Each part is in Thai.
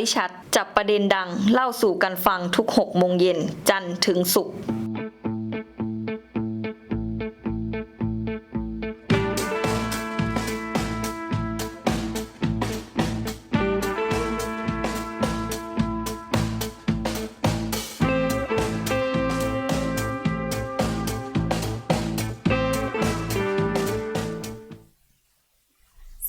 ริชัด จับประเด็นดังเล่าสู่กันฟังทุก 6 โมงเย็น จันทร์ถึงศุกร์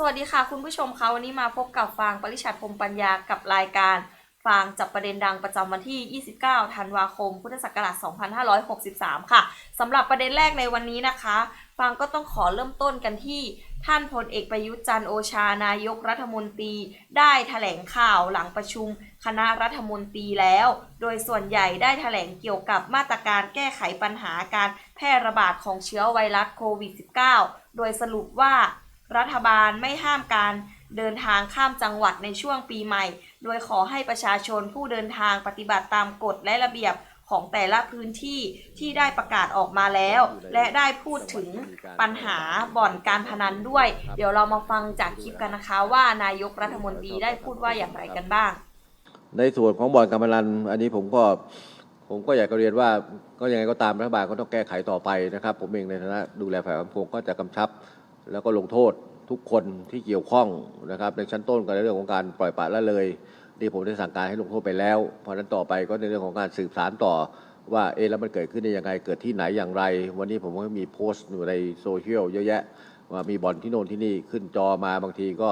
สวัสดีค่ะคุณผู้ชมคะวันนี้มาพบกับฟางปริชัดพรมปัญญากับรายการฟางจับประเด็นดังประจำวันที่ 29 ธันวาคม พุทธศักราช 2563 ค่ะสำหรับประเด็นแรกในวันนี้นะคะฟางก็ต้องขอเริ่มต้นกันที่ท่านพลเอกประยุทธ์จันทร์โอชานายกรัฐมนตรี ได้แถลงข่าวหลังประชุม คณะรัฐมนตรีแล้ว โดยส่วนใหญ่ได้แถลงเกี่ยวกับมาตรการแก้ไขปัญหาการแพร่ระบาดของเชื้อไวรัสโควิด -19 โดยสรุปว่า รัฐบาลไม่ห้ามการเดินทางข้ามจังหวัดในช่วงปีใหม่ โดยขอให้ประชาชนผู้เดินทางปฏิบัติตามกฎและระเบียบของแต่ละพื้นที่ที่ได้ประกาศออกมาแล้ว และได้พูดถึงปัญหาบ่อนการพนันด้วย เดี๋ยวเรามาฟังจากคลิปกันนะคะว่านายกรัฐมนตรีได้พูดว่าอย่างไรกันบ้าง ในส่วนของบ่อนการพนันอันนี้ผมก็ผมก็อยากจะเรียนว่าก็ยังไงก็ตามรัฐบาลก็ต้องแก้ไขต่อไปนะครับ ผมเองในฐานะดูแลฝ่ายความคงก็จะกำชับ แล้วก็ลงโทษทุกคนที่เกี่ยวข้องนะครับในชั้นต้นก็ในเรื่องของการปล่อยปละละเลยนี่ผมได้สั่งการให้ลงโทษไปแล้ว เพราะนั้นต่อไปก็ในเรื่องของการสืบสารต่อว่าเอ๊ะแล้วมันเกิดขึ้นได้ยังไงเกิดที่ไหนอย่างไร วันนี้ผมก็มีโพสต์อยู่ในโซเชียลเยอะแยะว่ามีบ่อนที่โน่นที่นี่ขึ้นจอมาบางทีก็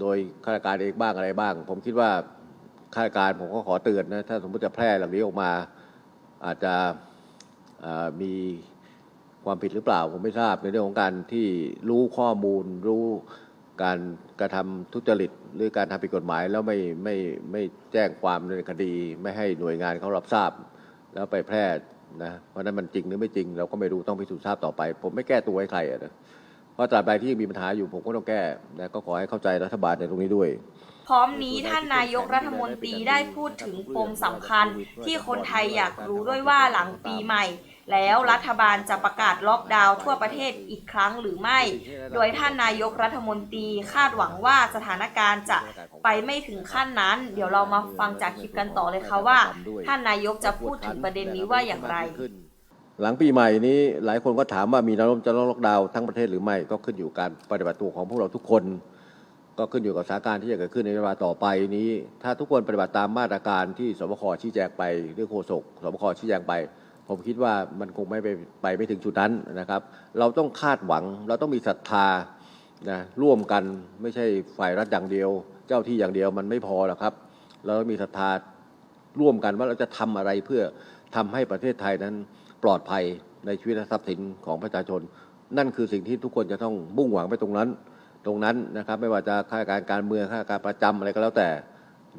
โดยข้าราชการเองบ้างอะไรบ้าง ผมคิดว่าข้าราชการผมก็ขอเตือนนะถ้าสมมติจะแพร่หล่านี้ออกมา อาจจะมี ความผิดหรือเปล่าผมไม่ทราบในเรื่องของการที่รู้ข้อมูล รู้การกระทำทุจริต หรือการทำผิดกฎหมายแล้วไม่ไม่ไม่แจ้งความในคดี ไม่ให้หน่วยงานเขารับทราบ แล้วไปแพร่นะเพราะนั้นมันจริงหรือไม่จริง เราก็ไม่รู้ต้องพิสูจน์ทราบต่อไป ผมไม่แก้ตัวให้ใครนะเพราะตราบใดที่ยังมีปัญหาอยู่ผมก็ต้องแก้นะก็ขอให้เข้าใจรัฐบาลในตรงนี้ด้วยพร้อมนี้ท่านนายกรัฐมนตรีได้พูดถึงปมสำคัญ ที่คนไทยอยากรู้ด้วยว่าหลังปีใหม่ แล้วรัฐบาลจะประกาศล็อกดาวน์ทั่วประเทศอีกครั้งหรือไม่ โดยท่านนายกรัฐมนตรีคาดหวังว่าสถานการณ์จะไปไม่ถึงขั้นนั้น เดี๋ยวเรามาฟังจากคลิปกันต่อเลยค่ะว่า ท่านนายกจะพูดถึงประเด็นนี้ว่าอย่างไร หลังปีใหม่นี้หลายคนก็ถามว่ามีแนวโน้มจะล็อกดาวน์ทั้งประเทศหรือไม่ก็ขึ้นอยู่การปฏิบัติตัวของพวกเราทุกคน ก็ขึ้นอยู่กับสถานการณ์ที่จะเกิดขึ้นในเวลาต่อไปนี้ ถ้าทุกคนปฏิบัติตามมาตรการที่สบคชี้แจงไปหรือโฆษกสบคชี้แจงไป ผมคิดว่ามันคงไม่ไปไปไม่ถึงจุดนั้นนะครับ เราต้องคาดหวัง เราต้องมีศรัทธานะร่วมกันไม่ใช่ฝ่ายรัฐอย่างเดียว เจ้าที่อย่างเดียวมันไม่พอหรอกครับ เราต้องมีศรัทธาร่วมกันว่าเราจะทำอะไรเพื่อทำให้ประเทศไทยนั้นปลอดภัยในชีวิตและทรัพย์สินของประชาชน นั่นคือสิ่งที่ทุกคนจะต้องมุ่งหวังไปตรงนั้น ตรงนั้นนะครับ ไม่ว่าจะข้าราชการการเมืองข้าราชการประจำอะไรก็แล้วแต่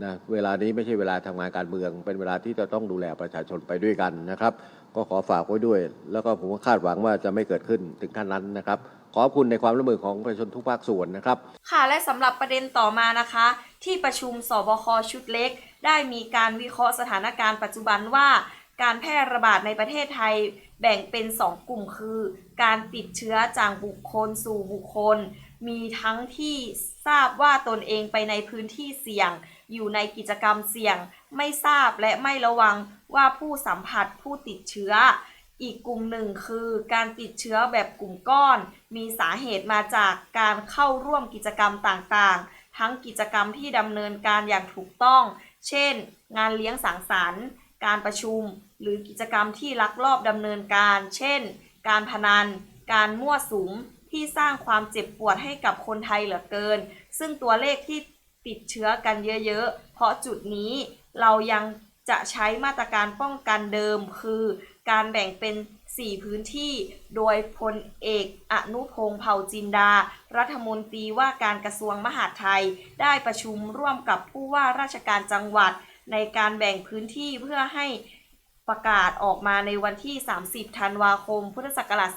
นะเวลานี้ไม่ใช่เวลาทำงานการเมือง เป็นเวลาที่จะต้องดูแลประชาชนไปด้วยกันนะครับ ก็ขอฝากไว้ด้วย แล้วก็ผมก็คาดหวังว่าจะไม่เกิดขึ้นถึงขั้นนั้นนะครับ ขอบคุณในความร่วมมือของประชาชนทุกภาคส่วนนะครับ ค่ะและสำหรับประเด็นต่อมานะคะ ที่ประชุมสบคชุดเล็ก ได้มีการวิเคราะห์สถานการณ์ปัจจุบันว่า การแพร่ระบาดในประเทศไทยแบ่งเป็น 2 กลุ่มคือ การติดเชื้อจากบุคคลสู่บุคคล มีทั้งที่ทราบว่าตนเองไปในพื้นที่เสี่ยง อยู่ในกิจกรรมเสี่ยง ไม่ทราบและไม่ระวังว่าผู้สัมผัสผู้ติดเชื้อ อีกกลุ่มหนึ่งคือการติดเชื้อแบบกลุ่มก้อน มีสาเหตุมาจากการเข้าร่วมกิจกรรมต่างๆ ทั้งกิจกรรมที่ดำเนินการอย่างถูกต้อง เช่น งานเลี้ยงสังสรรค์ การประชุม หรือกิจกรรมที่ลักลอบดำเนินการ เช่น การพนัน การมั่วสุมที่สร้างความเจ็บปวดให้กับคนไทยเหลือเกิน ซึ่งตัวเลขที่ ติดเชื้อกันเยอะๆ เพราะจุดนี้เรายังจะใช้มาตรการป้องกันเดิม คือการแบ่งเป็น 4 พื้นที่โดยพลเอกอนุพงษ์เผ่าจินดา รัฐมนตรีว่าการกระทรวงมหาดไทย ได้ประชุมร่วมกับผู้ว่าราชการจังหวัด ในการแบ่งพื้นที่เพื่อให้ประกาศออกมาในวันที่ 30 ธันวาคม พุทธศักราช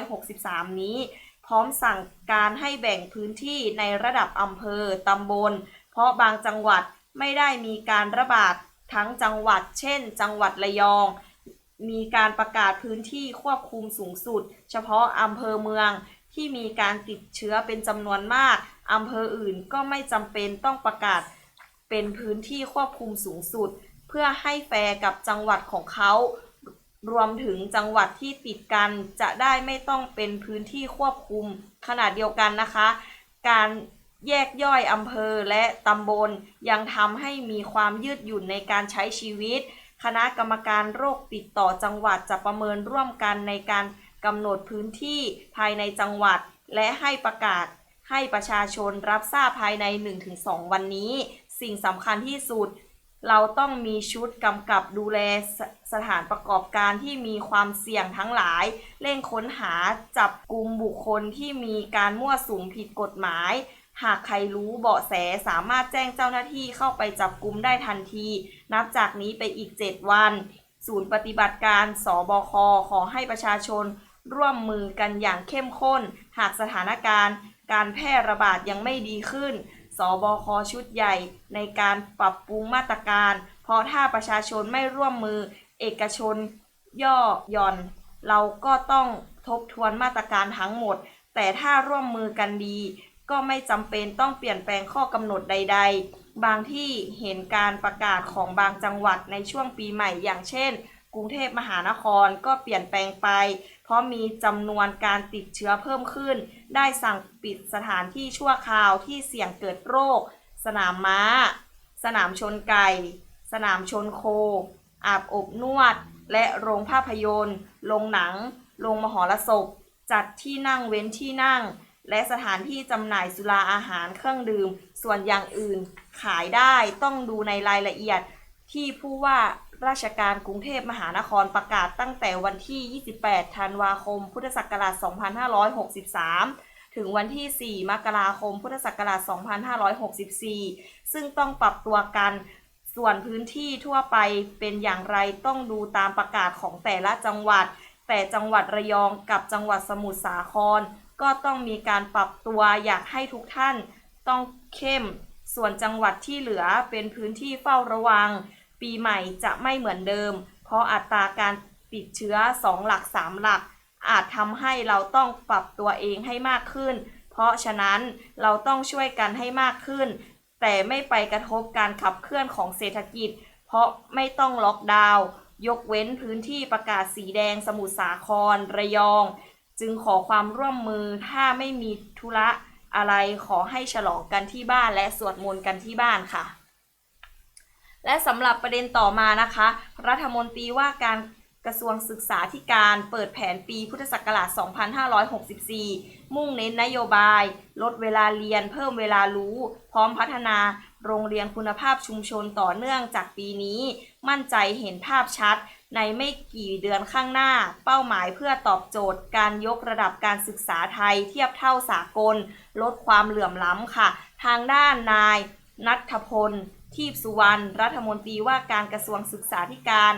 2563 นี้ พร้อมสั่งการให้แบ่งพื้นที่ในระดับอำเภอตำบล เพราะบางจังหวัดไม่ได้มีการระบาดทั้งจังหวัด เช่น จังหวัดระยอง มีการประกาศพื้นที่ควบคุมสูงสุด เฉพาะอำเภอเมืองที่มีการติดเชื้อเป็นจำนวนมากอำเภออื่นก็ไม่จำเป็นต้องประกาศเป็นพื้นที่ควบคุมสูงสุด เพื่อให้แฟร์กับจังหวัดของเขา รวมถึงจังหวัดที่ติดกันจะได้ไม่ต้องเป็นพื้นที่ควบคุมขนาดเดียวกันนะคะ การแยกย่อยอำเภอและตำบลยังทำให้มีความยืดหยุ่นในการใช้ชีวิต คณะกรรมการโรคติดต่อจังหวัดจะประเมินร่วมกันในการกำหนดพื้นที่ภายในจังหวัด และให้ประกาศให้ประชาชนรับทราบภายใน 1-2 วันนี้ สิ่งสำคัญที่สุด เราต้องมีชุดกำกับดูแลสสถานประกอบการที่มีความเสี่ยงทั้งหลาย เร่งค้นหาจับกลุ่มบุคคลที่มีการมั่วสุมผิดกฎหมาย หากใครรู้เบาะแสสามารถแจ้งเจ้าหน้าที่เข้าไปจับกลุ่มได้ทันที นับจากนี้ไปอีก 7 วัน ศูนย์ปฏิบัติการสบคขอให้ประชาชนร่วมมือกันอย่างเข้มข้น หากสถานการณ์ การแพร่ระบาดยังไม่ดีขึ้น สบคชุดใหญ่ ในการปรับปรุงมาตรการ เพราะถ้าประชาชนไม่ร่วมมือ เอกชน ย่อหย่อน เราก็ต้องทบทวนมาตรการทั้งหมด แต่ถ้าร่วมมือกันดี ก็ไม่จำเป็นต้องเปลี่ยนแปลงข้อกำหนดใด ๆ บางที่เห็นการประกาศของบางจังหวัดในช่วงปีใหม่อย่างเช่นกรุงเทพมหานครก็เปลี่ยนแปลงไป เพราะมีจำนวนการติดเชื้อเพิ่มขึ้น ได้สั่งปิดสถานที่ชั่วคราวที่เสี่ยงเกิดโรค สนามม้า สนามชนไก่ สนามชนโค อาบอบนวด และโรงภาพยนตร์โรงหนัง โรงมหรสพ จัดที่นั่งเว้นที่นั่ง และสถานที่จำหน่ายสุราอาหารเครื่องดื่ม ส่วนอย่างอื่นขายได้ต้องดูในรายละเอียดที่ผู้ว่า ราชการกรุงเทพมหานครประกาศตั้งแต่วันที่ 28 ธันวาคม พุทธศักราช 2563 ถึงวันที่ 4 มกราคม พุทธศักราช 2564 ซึ่งต้องปรับตัวกัน ส่วนพื้นที่ทั่วไปเป็นอย่างไรต้องดูตามประกาศของแต่ละจังหวัด แต่จังหวัดระยองกับจังหวัดสมุทรสาคร ก็ต้องมีการปรับตัวอยากให้ทุกท่านต้องเข้ม ส่วนจังหวัดที่เหลือเป็นพื้นที่เฝ้าระวัง ปีใหม่จะไม่เหมือนเดิม เพราะอัตราการติดเชื้อ 2 หลัก 3 หลัก อาจทำให้เราต้องปรับตัวเองให้มากขึ้น เพราะฉะนั้นเราต้องช่วยกันให้มากขึ้น แต่ไม่ไปกระทบการขับเคลื่อนของเศรษฐกิจ เพราะไม่ต้องล็อกดาวน์ยกเว้นพื้นที่ประกาศสีแดงสมุทรสาคร ระยอง จึงขอความร่วมมือถ้าไม่มีธุระอะไรขอให้ฉลองกันที่บ้านและสวดมนต์กันที่บ้านค่ะ และสำหรับประเด็นต่อมานะคะ รัฐมนตรีว่าการกระทรวงศึกษาธิการเปิดแผนปีพุทธศักราช 2564 มุ่งเน้นนโยบาย ลดเวลาเรียน เพิ่มเวลารู้ พร้อมพัฒนาโรงเรียนคุณภาพชุมชนต่อเนื่องจากปีนี้ มั่นใจเห็นภาพชัด ในไม่กี่เดือนข้างหน้า เป้าหมายเพื่อตอบโจทย์ การยกระดับการศึกษาไทย เทียบเท่าสากล ลดความเหลื่อมล้ำค่ะ ทางด้านนายนัทพล ทีพสุวรรณรัฐมนตรีว่าการกระทรวงศึกษาธิการ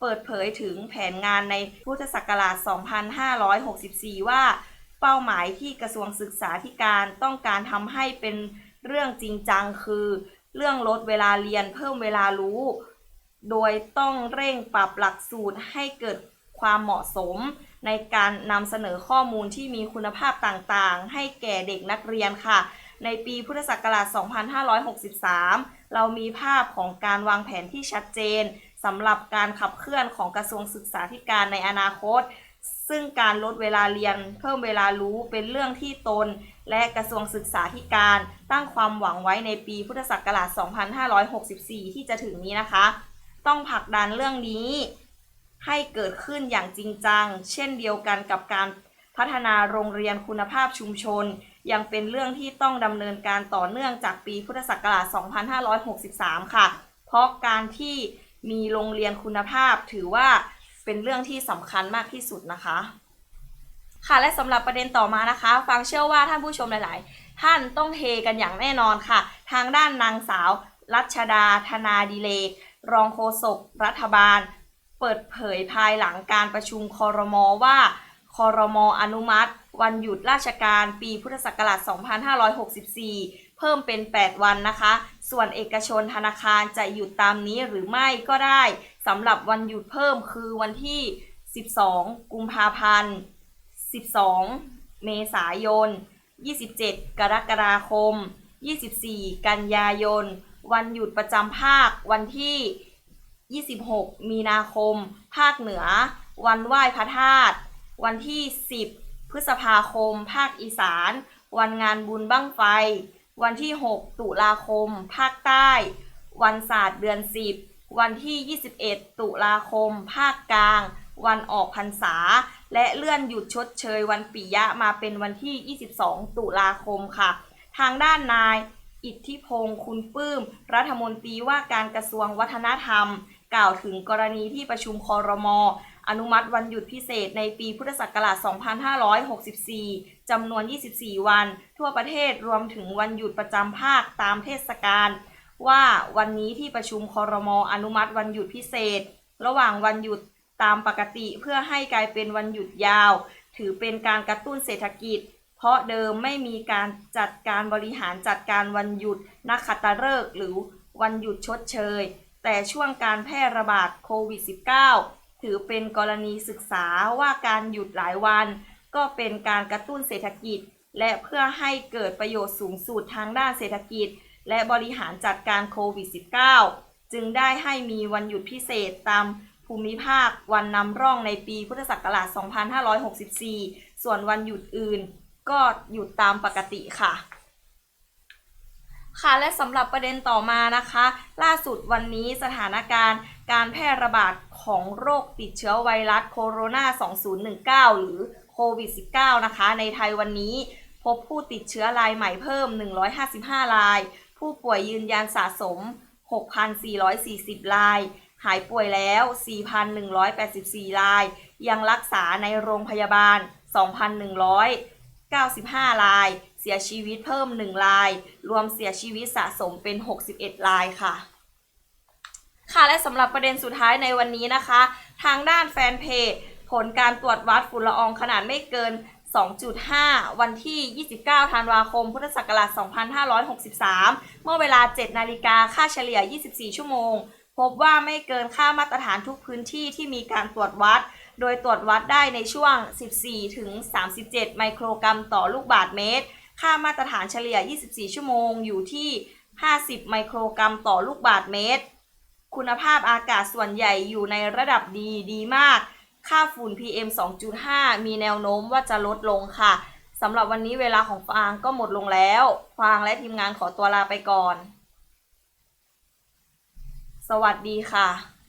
เปิดเผยถึงแผนงานในพุทธศักราช 2564 ว่า เป้าหมายที่กระทรวงศึกษาธิการต้องการทำให้เป็นเรื่องจริงจังคือ เรื่องลดเวลาเรียนเพิ่มเวลารู้ โดยต้องเร่งปรับหลักสูตรให้เกิดความเหมาะสมในการนำเสนอข้อมูลที่มีคุณภาพต่างๆ ให้แก่เด็กนักเรียนค่ะ ในปีพุทธศักราช 2563 เรามีภาพของการวางแผนที่ชัดเจนสำหรับการขับเคลื่อนของกระทรวงศึกษาธิการในอนาคต ซึ่งการลดเวลาเรียนเพิ่มเวลารู้เป็นเรื่องที่ตน และกระทรวงศึกษาธิการ ตั้งความหวังไว้ในปีพุทธศักราช 2564 ที่จะถึงนี้นะคะ ต้องผลักดันเรื่องนี้ ให้เกิดขึ้นอย่างจริงจัง เช่นเดียวกันกับการพัฒนาโรงเรียนคุณภาพชุมชน ยังเป็นเรื่องที่ต้องดำเนินการต่อเนื่องจากปีพุทธศักราช 2563 ค่ะ เพราะการที่มีโรงเรียนคุณภาพถือว่าเป็นเรื่องที่สำคัญมากที่สุดนะคะ ค่ะและสำหรับประเด็นต่อมานะคะ ฟังเชื่อว่าท่านผู้ชมหลาย ๆ ท่านต้องเฮกันอย่างแน่นอนค่ะ ทางด้านนางสาว รัชดาธนาดิเลกรองโฆษกรัฐบาล เปิดเผยภายหลังการประชุมคอรมอว่าคอรมออนุมัติ วันหยุดราชการปีพุทธศักราช 2564 เพิ่มเป็น 8 วันนะคะ ส่วนเอกชนธนาคารจะหยุดตามนี้หรือไม่ก็ได้สำหรับวันหยุดเพิ่มคือวันที่ 12 กุมภาพันธ์ 12 เมษายน 27 กรกฎาคม 24 กันยายน วันหยุดประจำภาควันที่ 26 มีนาคม ภาคเหนือ วันไหว้พระธาตุ วันที่ 10 พฤษภาคม ภาคอีสาน วันงานบุญบั้งไฟ วันที่ 6 ตุลาคม ภาคใต้ วันศาสตร์เดือน 10 วันที่ 21 ตุลาคม ภาคกลาง วันออกพรรษา และเลื่อนหยุดชดเชยวันปิยะมาเป็นวันที่ 22 ตุลาคมค่ะ ทางด้านนายอิทธิพงศ์คุณปื้ม รัฐมนตรีว่าการกระทรวงวัฒนธรรม กล่าวถึงกรณีที่ประชุมคอรมอ อนุมัติวันหยุดพิเศษในปีพุทธศักราช 2564 จำนวน 24 วัน ทั่วประเทศรวมถึงวันหยุดประจำภาคตามเทศกาลว่าวันนี้ที่ประชุมคอรมออนุมัติวันหยุดพิเศษ ระหว่างวันหยุดตามปกติเพื่อให้กลายเป็นวันหยุดยาว ถือเป็นการกระตุ้นเศรษฐกิจ เพราะเดิมไม่มีการจัดการบริหารจัดการวันหยุดนักขัตฤกษ์หรือวันหยุดชดเชย แต่ช่วงการแพร่ระบาดโควิด -19 ถือเป็นกรณีศึกษาว่าการหยุดหลายวัน ก็เป็นการกระตุ้นเศรษฐกิจ และเพื่อให้เกิดประโยชน์สูงสุดทางด้านเศรษฐกิจ และบริหารจัดการโควิด -19 จึงได้ให้มีวันหยุดพิเศษตามภูมิภาควันนำร่องในปีพุทธศักราช 2564 ส่วนวันหยุดอื่น ก็หยุดตามปกติค่ะ ค่ะและสำหรับประเด็นต่อมานะคะ ล่าสุดวันนี้สถานการณ์การแพร่ระบาดของโรคติดเชื้อไวรัสโคโรนา 2019 หรือโควิด -19 นะคะ ในไทยวันนี้พบผู้ติดเชื้อรายใหม่เพิ่ม 155 ราย ผู้ป่วยยืนยันสะสม 6,440 ราย หายป่วยแล้ว 4,184 ราย ยังรักษาในโรงพยาบาล 2,100 95 ราย เสียชีวิตเพิ่ม 1 ราย รวมเสียชีวิตสะสมเป็น 61 รายค่ะ ค่ะและสำหรับประเด็นสุดท้ายในวันนี้นะคะ ทางด้านแฟนเพจ ผลการตรวจวัดฝุ่นละอองขนาดไม่เกิน 2.5 วันที่ 29 ธันวาคม พุทธศักราช 2563 เมื่อเวลา 7 นาฬิกาค่าเฉลี่ย 24 ชั่วโมง พบว่าไม่เกินค่ามาตรฐานทุกพื้นที่ที่มีการตรวจวัด โดยตรวจวัดได้ในช่วง 14 ถึง 37 ไมโครกรัมต่อลูกบาศก์เมตร ค่ามาตรฐานเฉลี่ย 24 ชั่วโมงอยู่ที่ 50 ไมโครกรัมต่อลูกบาศก์เมตร คุณภาพอากาศส่วนใหญ่อยู่ในระดับดีดีมาก ค่าฝุ่น PM 2.5 มีแนวโน้มว่าจะลดลงค่ะ สำหรับวันนี้เวลาของฟางก็หมดลงแล้ว ฟางและทีมงานขอตัวลาไปก่อน สวัสดีค่ะ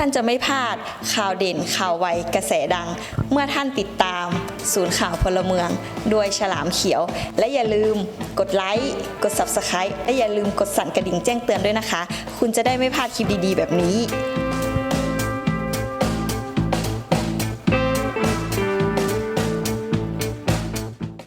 ท่านจะไม่พลาดข่าวเด่นข่าวไวกระแสดัง เมื่อท่านติดตาม ศูนย์ข่าวพลเมืองโดยฉลามเขียว และอย่าลืมกดไลค์กด Subscribe และอย่าลืมกดสั่นกระดิ่งแจ้งเตือนด้วยนะคะ คุณจะได้ไม่พลาดคลิปดีๆ แบบนี้